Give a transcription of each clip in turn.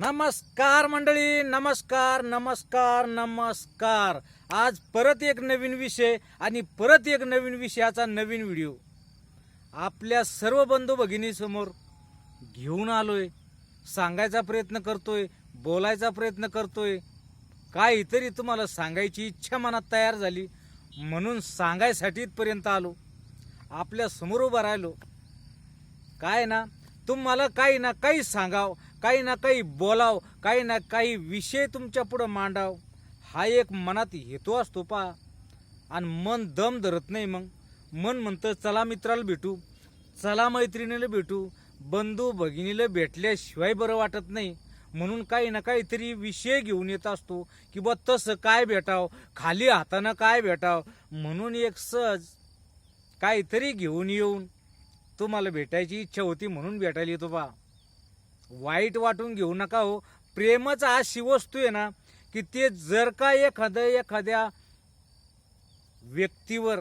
नमस्कार मंडळी नमस्कार नमस्कार नमस्कार. आज परत एक नवीन विषय आणि परत एक नवीन विषयाचा नवीन व्हिडिओ. आपल्या सर्व बंधू भगिनीसमोर घेऊन आलोय सांगायचा प्रयत्न करतोय बोलायचा प्रयत्न करतोय. काहीतरी तुम्हाला सांगायची इच्छा मनात तयार झाली म्हणून सांगायसाठी इथपर्यंत आलो. आपल्यासमोर उभा राहिलो. काय ना तुम्हाला काही ना काही सांगावं काही ना काही बोलाव काही ना काही विषय तुमच्या पुढं मांडाव. हा एक मनात हेतू असतो पा. आणि मन दम धरत नाही मग. मन म्हणतं चला मित्राला भेटू. चला मैत्रिणीला भेटू. बंधू भगिनीला भेटल्याशिवाय बरं वाटत नाही. म्हणून काही ना काहीतरी विषय घेऊन येत असतो की बा तसं काय भेटाव? खाली हातानं काय भेटाव? म्हणून एक सहज काहीतरी घेऊन येऊन तुम्हाला भेटायची इच्छा होती म्हणून भेटायला येतो बा. वाईट वाटून घेऊ नका हो. प्रेमच हा शिवस्तू आहे ना की ते जर का एखादं एखाद्या व्यक्तीवर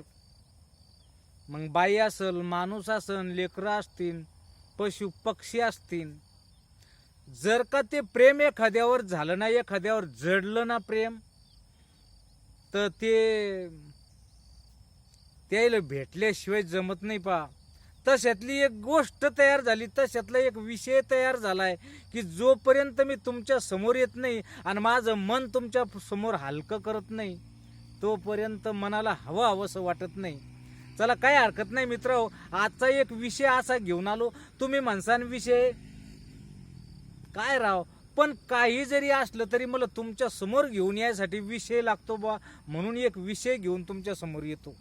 मग बाई असल माणूस असन लेकरं असतील पशु पक्षी असतील जर का ते प्रेम एखाद्यावर झालं ना एखाद्यावर जडलं ना प्रेम तर ते त्याला भेटल्याशिवाय जमत नाही पा. तशातली एक गोष्ट तयार झाली तशातला एक विषय तयार झालाय की जोपर्यंत मी तुमच्यासमोर येत नाही आणि माझं मन तुमच्यासमोर हलकं करत नाही तोपर्यंत मनाला हवं हवंसं वाटत नाही. चला काय हरकत नाही मित्र आजचा एक विषय असा घेऊन आलो. तुम्ही म्हणसान विषय? काय राव? पण काही जरी असलं तरी मला तुमच्यासमोर घेऊन यायसाठी विषय लागतो बा म्हणून एक विषय घेऊन तुमच्यासमोर येतो.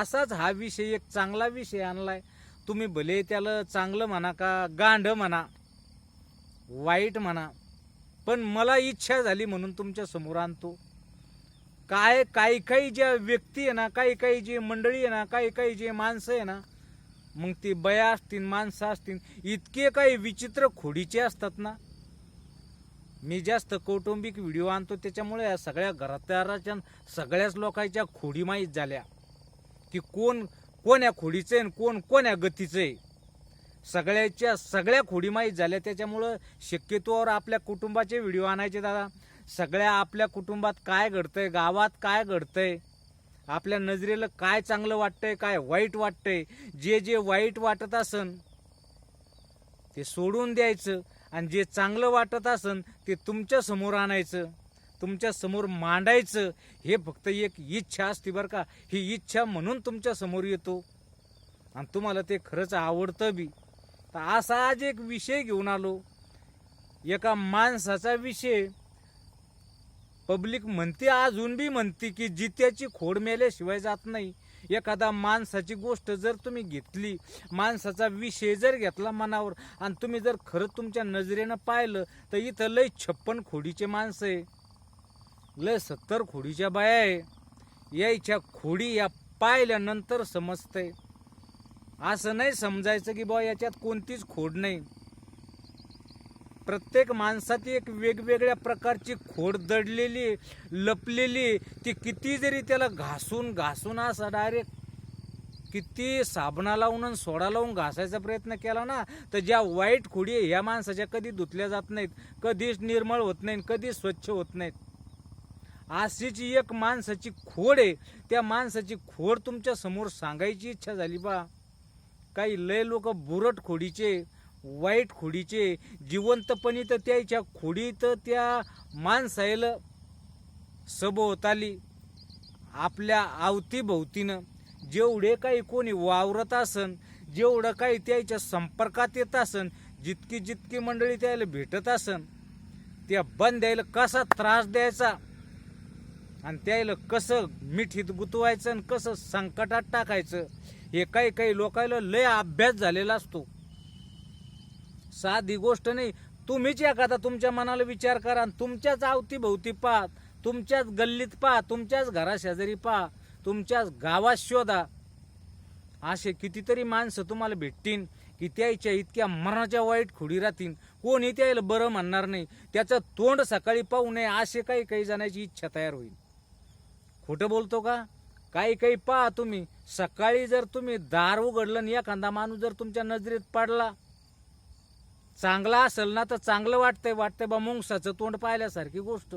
असाच हा विषय एक चांगला विषय आणलाय. तुम्ही भले त्याला चांगलं म्हणा का गांड म्हणा वाईट म्हणा पण मला इच्छा झाली म्हणून तुमच्यासमोर आणतो. काय काही काही ज्या व्यक्ती आहे ना काही काही जी मंडळी आहे ना काही काही जे माणसं आहे ना मग ती बया असतील माणसं असतील इतके काही विचित्र खोडीचे असतात ना. मी जास्त कौटुंबिक व्हिडिओ आणतो त्याच्यामुळे या सगळ्या घरादाराच्या सगळ्याच लोकांच्या खोडी माहीत झाल्या. की कोण कोण्या खोडीचं आहे आणि कोण कोण्या गतीचं आहे? सगळ्याच्या सगळ्या खोडी माहीत झाल्या. त्याच्यामुळं शक्यतोवर आपल्या कुटुंबाचे व्हिडिओ आणायचे दादा. सगळ्या आपल्या कुटुंबात काय घडतंय गावात काय घडतंय आपल्या नजरेला काय चांगलं वाटतंय काय वाईट वाटतंय जे जे वाईट वाटत असन ते सोडून द्यायचं. आणि जे चांगलं वाटत असन ते तुमच्यासमोर आणायचं. तुमच्यासमोर मांडायचं हे फक्त एक इच्छा असते बरं का. ही इच्छा म्हणून तुमच्यासमोर येतो. आणि तुम्हाला ते खरंच आवडतं बी. तर असा आज एक विषय घेऊन आलो. एका माणसाचा विषय. पब्लिक म्हणते अजून बी म्हणते की जित्याची खोड मेल्याशिवाय जात नाही. एखादा माणसाची गोष्ट जर तुम्ही घेतली माणसाचा विषय जर घेतला मनावर आणि तुम्ही जर खरं तुमच्या नजरेनं पाहिलं तर इथं लय छप्पन खोडीचे माणसं आहे. लय सत्तर खोडीच्या बाया आहे. यायच्या खोडी या पाहिल्यानंतर समजतंय. असं नाही समजायचं की बा याच्यात कोणतीच खोड नाही. प्रत्येक माणसात एक वेगवेगळ्या प्रकारची खोड दडलेली लपलेली ती किती जरी त्याला घासून घासून असा डायरेक्ट किती साबणा लावून आणि सोडा लावून घासायचा प्रयत्न केला ना तर ज्या वाईट खोडी आहे, ह्या माणसाच्या कधी धुतल्या जात नाहीत कधीच निर्मळ होत नाहीत कधीच स्वच्छ होत नाहीत. अशीच एक माणसाची खोड आहे. त्या माणसाची खोड तुमच्यासमोर सांगायची इच्छा झाली बा. काही लय लोक बुरट खोडीचे वाईट खोडीचे जिवंतपणी तर त्याच्या खोडीत त्या माणसाला सभोवताली आपल्या अवतीभोवतीनं जेवढे काही कोणी वावरत असन जेवढं काही त्याच्या संपर्कात येत असन जितकी जितकी मंडळी त्याला भेटत असन त्या बंद द्यायला कसा त्रास द्यायचा? आणि त्याला कसं मिठीत गुतवायचं आणि कसं संकटात टाकायचं हे काही काही लोकायला लय अभ्यास झालेला असतो. साधी गोष्ट नाही तुम्हीच एखादा तुमच्या मनाला विचार करा आणि तुमच्याच अवतीभोवती पहा तुमच्याच गल्लीत पहा तुमच्याच घराशेजारी पहा तुमच्याच गावात शोधा. असे कितीतरी माणसं तुम्हाला भेटतील की त्याच्या इतक्या मरणाच्या वाईट खुडी राहतील. कोणी त्याला बरं म्हणणार नाही. त्याचं तोंड सकाळी पाहू नये असे काही काही जणांची इच्छा तयार होईल. खोटं बोलतो का? काही काही पहा तुम्ही. सकाळी जर तुम्ही दार उघडलं आणि एखादा माणूस जर तुमच्या नजरेत पडला चांगला असेल ना तर चांगलं वाटतंय वाटतंय बा मुंगसाचं तोंड पाहिल्यासारखी गोष्ट.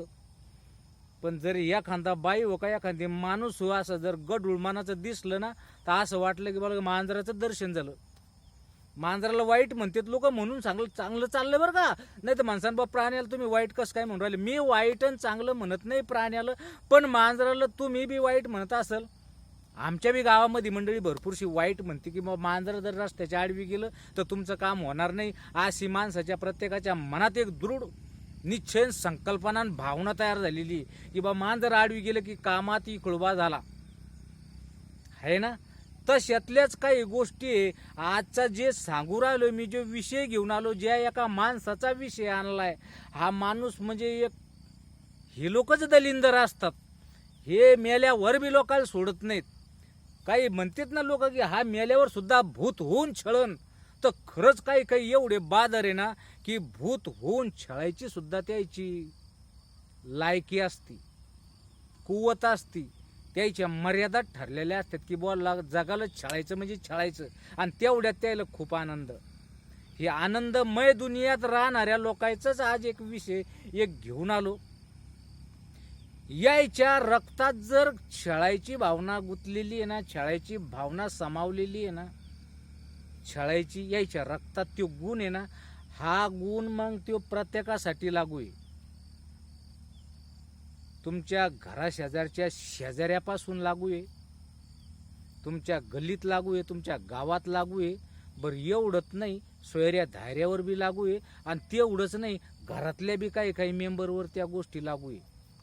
पण जर एखादा बाई हो का एखादी माणूस हो असं जर गडूळ मानाचं दिसलं ना तर असं वाटलं की बघा मांजराचं दर्शन झालं. मांजराला वाईट म्हणतात लोक म्हणून चांगलं चांगलं चाललं बरं का. नाही तर माणसांबा बा प्राण्याला तुम्ही वाईट कसं काय म्हणून राहिले? मी वाईट आणि चांगलं म्हणत नाही प्राण्याला पण मांजराला तुम्ही बी वाईट म्हणत असाल. आमच्या बी गावामध्ये मंडळी भरपूरशी वाईट म्हणते की मग मांजर जर रस्त्याच्या आडवी गेलं तर तुमचं काम होणार नाही. अशी माणसाच्या प्रत्येकाच्या मनात एक दृढ निश्चय संकल्पना आणि भावना तयार झालेली की बा मांजर आडवी गेलं की कामात इकडोबा झाला. आहे ना? तशातल्याच काही गोष्टी आहे आजचा जे सांगू राहिलो मी जो विषय घेऊन आलो ज्या एका माणसाचा विषय आणलाय हा माणूस म्हणजे एक हे लोकच दलिंदर असतात. हे मेल्यावर बी लोकांना सोडत नाहीत. काही म्हणतात ना लोक की हा मेल्यावर सुद्धा भूत होऊन छळण तर खरंच काही काही एवढे बादर आहे ना की भूत होऊन छळायची सुद्धा त्याची लायकी असती कुवत असती. त्याच्या मर्यादा ठरलेल्या असतात की बुवा जगाला छळायचं म्हणजे छळायचं. आणि तेवढ्यात त्याला खूप आनंद. हे आनंदमय दुनियात राहणाऱ्या लोकांचाच आज एक विषय एक घेऊन आलो. यायच्या रक्तात जर छळायची भावना गुंतलेली आहे ना छळायची भावना समावलेली आहे ना छळायची यायच्या रक्तात तो गुण आहे ना हा गुण मग तो प्रत्येकासाठी लागू आहे. तुमच्या घराशेजारच्या शेजाऱ्यापासून लागू आहे तुमच्या गल्लीत लागू आहे तुमच्या गावात लागू आहे बरं एवढंच नाही सोयऱ्या धायऱ्यावर बी लागू आहे आणि तेवढंच नाही घरातल्या बी काही काही मेंबरवर त्या गोष्टी लागू आहे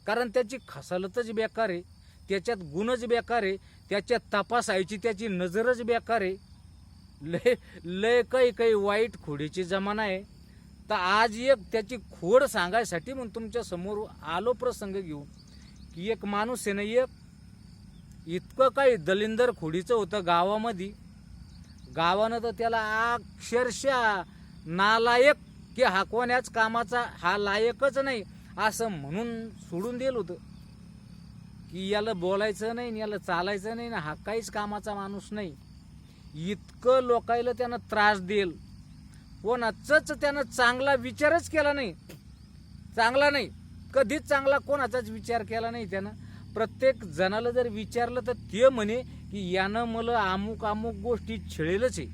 कारण त्याची खसालतच बेकार आहे त्याच्यात गुणच बेकार आहे त्याच्यात तपासायची त्याची नजरच बेकार आहे. लय लय काही काही वाईट खोडीची जमाना आहे. तर आज एक त्याची खोड सांगायसाठी म्हणून तुमच्यासमोर आलो प्रसंग घेऊन की एक माणूस आहे ना एक इतकं काही दलिंदर खोडीचं होतं गावामध्ये. गावानं तर त्याला अक्षरशः नालायक की हाकवण्याच कामाचा हा लायकच नाही असं म्हणून सोडून दिलं होतं. की याला बोलायचं नाही याला चालायचं नाही ना हा काहीच कामाचा माणूस नाही. इतकं लोकायला त्यानं त्रास देईल. हो कोणाचाच त्यानं चांगला विचारच केला नाही. चांगला नाही. कधीच चांगला कोणाचाच विचार केला नाही त्यानं. प्रत्येक जणाला जर विचारलं तर ते म्हणे की यानं मला अमुक अमुक गोष्टी छेळेलच आहे.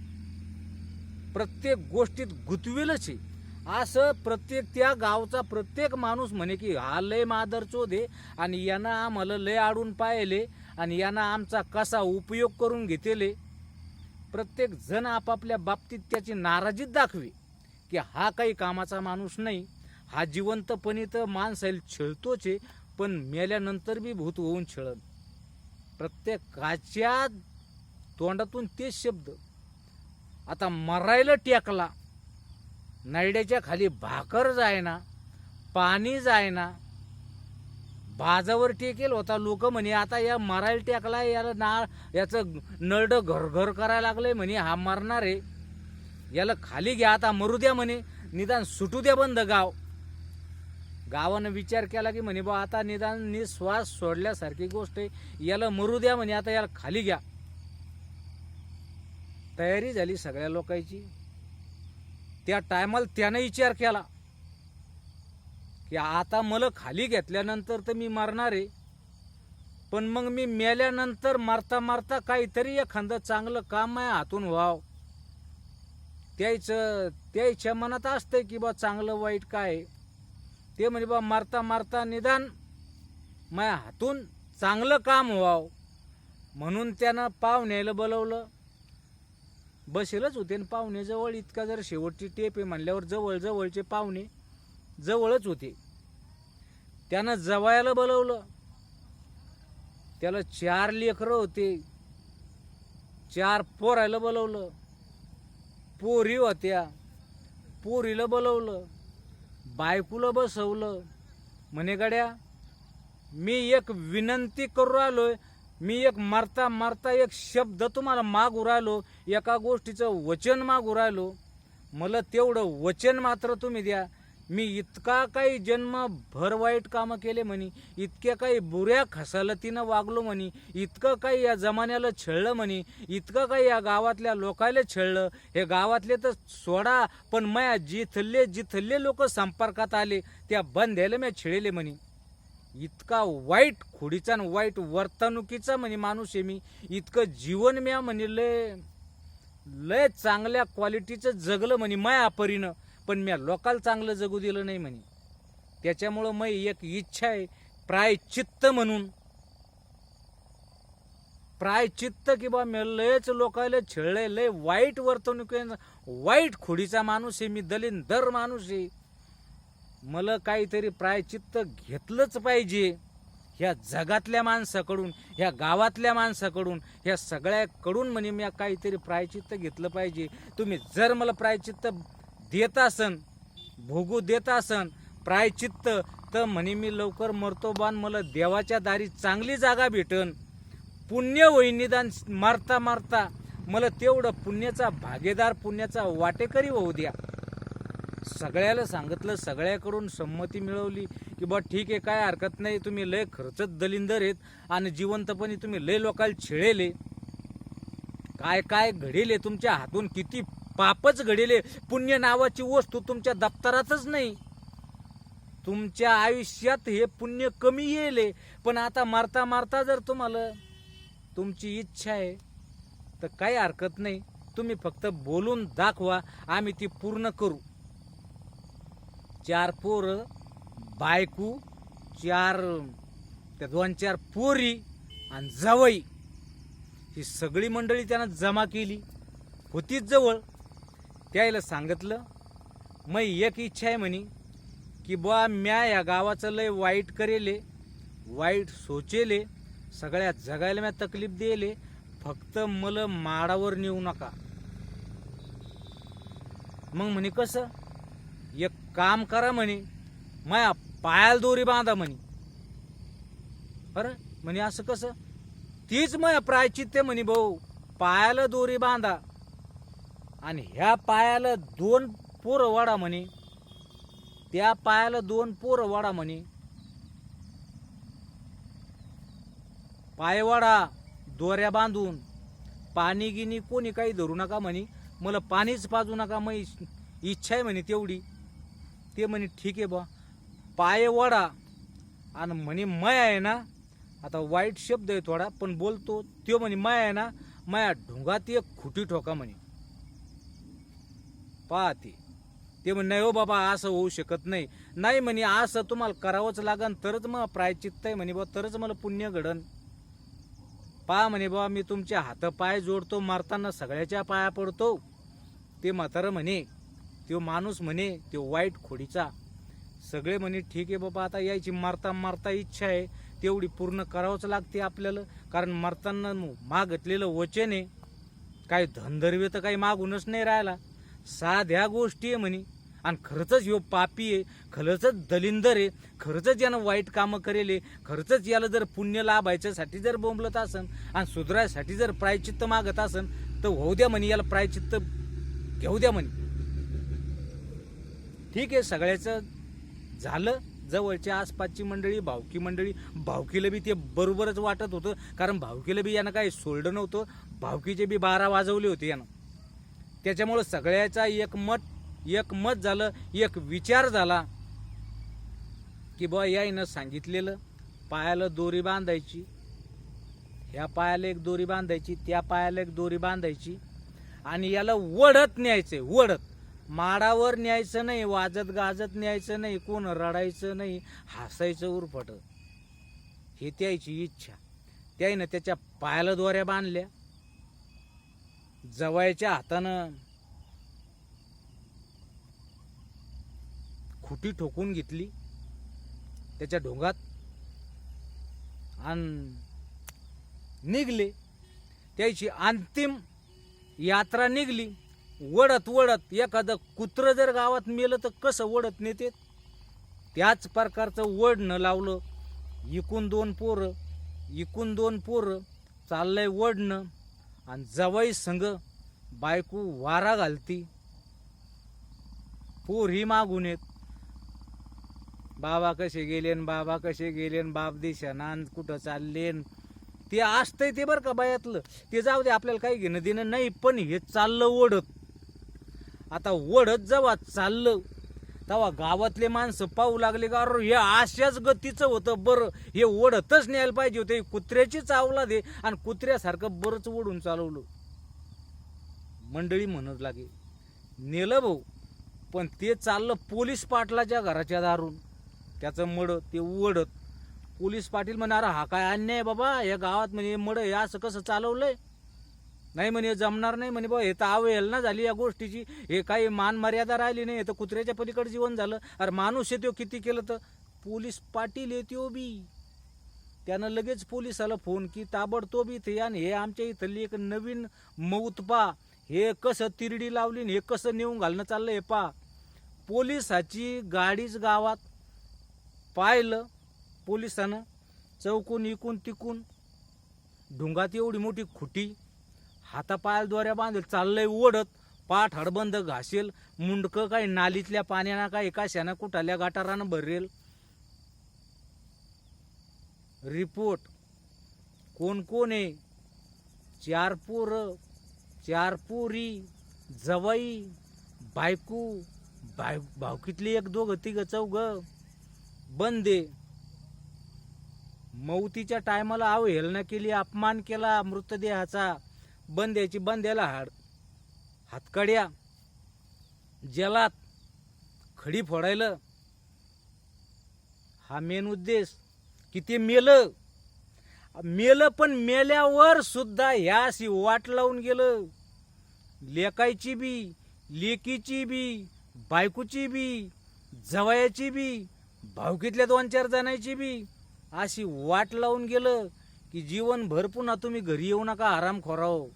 प्रत्येक गोष्टीत गुतवेलच आहे. असं प्रत्येक त्या गावचा प्रत्येक माणूस म्हणे की हा लय मादरचोद आहे आणि यानं आम्हाला लय आडून पाहिले आणि यानं आमचा कसा उपयोग करून घेतेले. प्रत्येक जण आपापल्या बाबतीत त्याची नाराजीच दाखवी की हा काही कामाचा माणूस नाही हा जिवंतपणी तर माणसाईल छळतोच आहे पण मेल्यानंतर बी भूत होऊन छळन. प्रत्येकाच्या तोंडातून तेच शब्द. आता मरायला टेकला नायड्याच्या खाली भाकर जायना पाणी जायना बाजावर टेकेल होता. लोक म्हणे आता या मरायला टेकला याला ना याचं नळडं घरघर करायला लागलंय म्हणे हा मरणार आहे. याला खाली घ्या आता मरू द्या म्हणे. निदान सुटू द्या बंद गाव. गावानं विचार केला की म्हणे बा आता निदान निश्वास सोडल्यासारखी गोष्ट आहे. याला मरू द्या म्हणे आता याला खाली घ्या. तयारी झाली सगळ्या लोकांची. त्या टायमाला त्यानं विचार केला. की आता मला खाली घेतल्यानंतर तर मी मरणार आहे. पण मग मी मेल्यानंतर मारता मारता काहीतरी एखादं चांगलं काम आहे हातून व्हाव. त्याचं त्याच्या मनात असतंय की बा चांगलं वाईट काय ते म्हणजे बा मारता मारता निदान माझ्या हातून चांगलं काम व्हाव. म्हणून त्यानं पाहुण्याला बोलवलं. बसेलच होते आणि पाहुण्याजवळ इतका जर शेवटची टेप आहे म्हणल्यावर जवळ जवळचे पाहुणे जवळच होते. त्यानं जवायला बोलवलं. त्याला चार लेकरं होते. चार पोरायला बोलवलं. पोरी होत्या. पोरीला बोलवलं. बायकूला बसवलं. म्हणे गड्या मी एक विनंती करू आलोय मी एक मारता मारता एक शब्द तुम्हाला मागू राहिलो. एका गोष्टीचं वचन मागू राहिलो. मला तेवढं वचन मात्र तुम्ही द्या. मी इतका काही जन्म भर वाईट कामं केले म्हणी इतक्या काही बुऱ्या खसालतीनं वागलो म्हणे इतकं काही या जमान्याला छळलं म्हणे इतकं काही या गावातल्या लोकायला छळलं. हे गावातले तर सोडा पण माया जिथले जिथले लोक संपर्कात आले त्या बंध्याला मी छेळले म्हणे. इतका वाईट खोडीचा वाईट वर्तणुकीचा म्हणे माणूस आहे मी. इतकं जीवन म्या म्हणे लय लय चांगल्या क्वालिटीचं जगलं म्हणे माया परीनं. पण म्या लोकाला चांगलं जगू दिलं नाही म्हणे. त्याच्यामुळं मग एक इच्छा आहे प्रायचित्त म्हणून. प्रायचित्त की बा मी लयच लोकायला छळलंय लय वाईट वर्तणूक वाईट खोडीचा माणूस आहे मी दलिन दर माणूस आहे. मला काहीतरी प्रायचित्त घेतलंच पाहिजे. ह्या जगातल्या माणसाकडून ह्या गावातल्या माणसाकडून ह्या सगळ्याकडून म्हणे मी काहीतरी प्रायचित्त घेतलं पाहिजे. तुम्ही जर मला प्रायचित्त देत असन भोगू देत असन प्रायचित्त तर म्हणे मी लवकर मरतो बाण मला देवाच्या दारी चांगली जागा भेटन. पुण्य होईन निदान मारता मारता मला तेवढं पुण्याचा भागीदार पुण्याचा वाटेकरी होऊ द्या. सगळ्याला सांगितलं सगळ्याकडून संमती मिळवली की बा ठीक आहे काय हरकत नाही तुम्ही लय खर्चच दलिंदर आहेत आणि जिवंतपणी तुम्ही लय लोकांना छेळेले. काय काय घडेले तुमच्या हातून किती पापच घडिले. पुण्य नावाची वस्तू तुमच्या दप्तरातच नाही. तुमच्या आयुष्यात हे पुण्य कमी येले. पण आता मारता मारता जर तुम्हाला तुमची इच्छा आहे तर काही हरकत नाही. तुम्ही फक्त बोलून दाखवा. आम्ही ती पूर्ण करू. चार पोर बायकू चार त्या दोन चार पोरी आणि जवई. ही सगळी मंडळी त्यांना जमा केली. होतीच जवळ. त्याला सांगितलं मग एक इच्छा आहे म्हणे की बुवा म्या या गावाचं लय वाईट करेले वाईट सोचेले सगळ्या जगायला म्या तकलीफ देले फक्त मला माडावर नेऊ नका. मग म्हणे कसं? एक काम करा म्हणे माया पायाला दोरी बांधा म्हणे. अरे म्हणे असं कसं? तीच मग प्रायचित्य म्हणे भाऊ पायाला दोरी बांधा. आणि ह्या पायाला दोन पोरं वाडा म्हणे. त्या पायाला दोन पोरं वाडा म्हणे. पायवाडा दोऱ्या बांधून पाणी गिनी कोणी काही धरू नका म्हणे. मला पाणीच पाजू नका मग इच्छा आहे म्हणे तेवढी. ते म्हणे ठीक आहे बा. पायवाडा आणि म्हणे मय आहे ना. आता वाईट शब्द आहे थोडा पण बोलतो तो म्हणे मय आहे ना. माया ढुंगात एक खुटी ठोका म्हणे. पाहते. ते म्हणणे नाही हो बाबा असं होऊ शकत नाही. नाही म्हणे असं तुम्हाला करावंच लागन तरच मग प्रायचित्त आहे म्हणे बाबा तरच मला पुण्य घडन. पहा म्हणे बाबा मी तुमच्या हात पाय जोडतो मारताना सगळ्याच्या पाया पडतो. ते म्हातारं म्हणे तो माणूस म्हणे तो वाईट खोडीचा. सगळे म्हणे ठीक आहे बाबा आता यायची मारता मारता इच्छा आहे तेवढी पूर्ण करावंच लागते आपल्याला कारण मारताना मागतलेलं वचन आहे. काही धनधर्वी तर काही मागूनच नाही राहिला. साध्या गोष्टी आहे म्हणे. आणि खरंच ह्यो पापी आहे खरंच दलिंदर आहे खरंच यानं वाईट कामं करेले खरंच याला जर पुण्य लाभायच्यासाठी जर बोंबलत असन आणि सुधरायसाठी जर प्रायचित्त मागत असन तर होऊ द्या म्हणे याला प्रायचित्त घेऊ द्या म्हणे. ठीक आहे सगळ्याचं झालं. जवळच्या आसपासची मंडळी भावकी मंडळी भावकीला बी ते बरोबरच वाटत होतं कारण भावकीला बी यानं काही सोडलं नव्हतं. भावकीचे बी बारा वाजवले होते यानं. त्याच्यामुळं सगळ्याचा एक मत एक मत झालं एक विचार झाला की बा याईनं सांगितलेलं पायाला दोरी बांधायची. ह्या पायाला एक दोरी बांधायची त्या पायाला एक दोरी बांधायची. आणि याला वडत न्यायचंय वडत. माडावर न्यायचं नाही वाजत गाजत न्यायचं नाही कोण रडायचं नाही हसायचं उरफट. हे त्याची इच्छा. त्याईनं त्याच्या पायाला दोऱ्या बांधल्या. जवायच्या हातानं खुटी ठोकून घेतली. त्याच्या ढोंगात आणि निघले. त्याची अंतिम यात्रा निघली. वडत वडत एखादं कुत्रं जर गावात मेलं तर कसं वडत नेते? त्याच प्रकारचं वडणं लावलं. इकून दोन पोरं इकून दोन पोरं चाललंय वडणं आणि जवाई संग बायको वारा घालती. पोरी मागून येत. बाबा कसे गेले बाबा कसे गेले बाप दिशानान कुठं चाललेन ते असतंय ते बरं का बायातलं. ते जाऊ दे आपल्याला काही घेणं देणं नाही पण हे चाललं ओढत. आता ओढत जेव्हा चाललं तेव्हा गावातले माणसं पाहू लागले का अरे हे अशाच गतीचं होतं. बरं हे ओढतच न्यायला पाहिजे होते. कुत्र्याची चावला दे आणि कुत्र्यासारखं बरंच ओढून चालवलं. मंडळी म्हणत लागे नेलं भाऊ पण ते चाललं पोलीस पाटलाच्या घराच्या दारून. त्याचं मड ते ओढत. पोलीस पाटील म्हणे अरे हा काय अन्याय आहे बाबा? या गावात म्हणजे मड हे असं कसं चालवलंय? नाही म्हणे जमणार नाही म्हणे बाबा हे तर अवहेलना झाली या गोष्टीची. हे काही मान मर्यादा राहिली नाही हे तर कुत्र्याच्या पलीकडे जीवन झालं. अरे माणूस येतो किती केलं तर? पोलीस पाटील येतो बी. त्यानं लगेच पोलिसाला फोन की ताबडतोब इथे या आणि हे आमच्या इथली एक नवीन मौतपा हे कसं तिरडी लावली आणि हे कसं नेऊन घालणं चाललं हे पा. पोलिसाची गाडीच गावात पाहिलं पोलिसानं चौकून इकून तिकून. ढुंगात एवढी मोठी खुटी. हातापायाला दोऱ्या बांधेल चाललंय ओढत. पाठ हडबंद घासेल. मुंडकं काही नालीतल्या पाण्यानं काही कशानं कुठाल्या गाठारानं भरेल? रिपोर्ट. कोण कोण आहे? चार पोर चार पोरी जवाई बायको बाय भावकीतली एक दोघं तिघं चौघ. बंदे. मौतीच्या टायमाला अवहेलना केली अपमान केला मृतदेहाचा. बंद्याची बंद्याला हाड हातकड्या जलात खडी फोडायला. हा मेन उद्देश. की ते मेलं. मेलं पण मेल्यावर सुद्धा ह्या अशी वाट लावून गेलं. लेकायची बी लेकीची बी बायकोची बी जवयाची बी भावकीतल्या दोन चार जणांची बी अशी वाट लावून गेलं. की जीवन भर पुन्हा तुम्ही घरी येऊ नका आराम खोराव.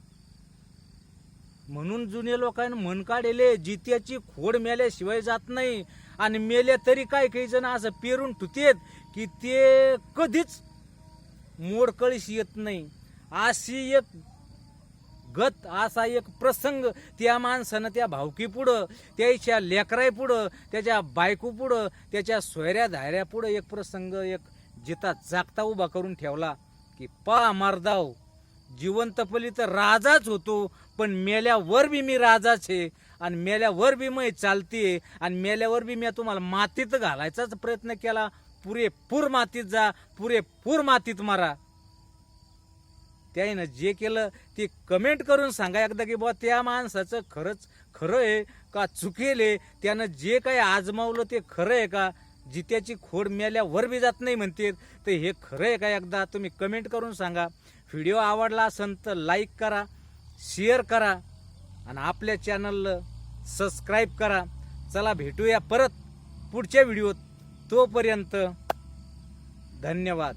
म्हणून जुने लोकांनी म्हण काढले जित्याची खोड मेल्याशिवाय जात नाही. आणि मेले तरी काय काही जण असं पेरून ठुतेत की ते कधीच मोडकळीस येत नाही. अशी एक गत असा एक प्रसंग त्या माणसानं त्या भावकी पुढं त्याच्या लेकराय पुढं त्याच्या बायको पुढं त्याच्या सोयऱ्या धायऱ्या पुढं एक प्रसंग एक जिता जागता उभा करून ठेवला. की पा मारदाव. जिवंतपली तर राजाच होतो पण मेल्यावर बी मी राजाच आहे आणि मेल्यावर बी मी चालते आणि मेल्यावर बी मी तुम्हाला मातीत घालायचाच प्रयत्न केला. पुरेपूर मातीत जा पुरेपूर मातीत मारा. त्याईनं जे केलं ते कमेंट करून सांगा एकदा की बुवा त्या माणसाचं खरंच खरं आहे का चुकेल आहे? त्यानं जे काही आजमावलं ते खरं आहे का? जित्याची खोड मेल्यावर बी जात नाही म्हणते. तर हे खरं आहे का एकदा तुम्ही कमेंट करून सांगा. व्हिडिओ आवडला असेल तर लाईक करा शेअर करा आणि आपल्या चॅनलला सबस्क्राईब करा. चला भेटूया परत पुढच्या व्हिडिओत तोपर्यंत धन्यवाद.